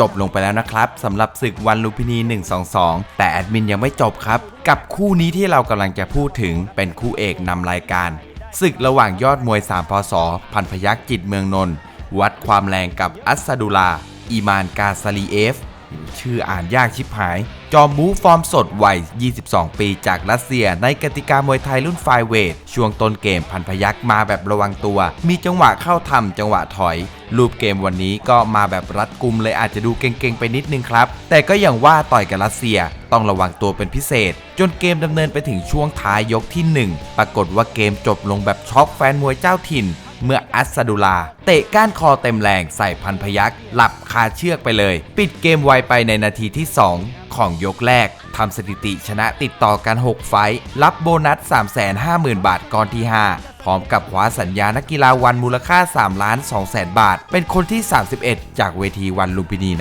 จบลงไปแล้วนะครับสำหรับศึกวันลูพินี 122 แต่แอดมินยังไม่จบครับ กับคู่นี้ที่เรากำลังจะพูดถึงเป็นคู่เอกนำรายการศึกระหว่างยอดมวย3พศพันพยักจิตเมืองนนท์วัดความแรงกับอัสซาดุลา อีมานกาซาลีเอฟ ชื่ออ่านยากชิบหาย จอมบูฟอร์มสดวัย 22 ปีจากรัสเซีย ในกติกามวยไทยรุ่นไฟเวท ช่วงต้นเกมพันพยักมาแบบระวังตัว มีจังหวะเข้าทำจังหวะถอย รูปเกมวันนี้ก็มาแบบรัดกุมเลยอาจจะดูเก่งๆไปนิดนึงครับ แต่ก็อย่างว่าต่อยกับรัสเซียต้องระวังตัวเป็นพิเศษ จนเกมดำเนินไปถึงช่วงท้ายยกที่ 1 ปรากฏว่าเกมจบลงแบบช็อกแฟนมวยเจ้าถิ่น เมื่ออัสดุลา เตะก้านคอเต็มแรงใส่พันพยักหลับคาเชือกไปเลย ปิดเกมไวไปในนาทีที่ 2 ของยกแรกทำสถิติชนะติดต่อกัน 6 ไฟท์รับโบนัส 350,000 บาทก่อนที่ 5 พร้อมกับคว้าสัญญานักกีฬาวันมูลค่า3ล้าน2แสนบาท เป็นคนที่ 31 จากเวทีวันลุมพินี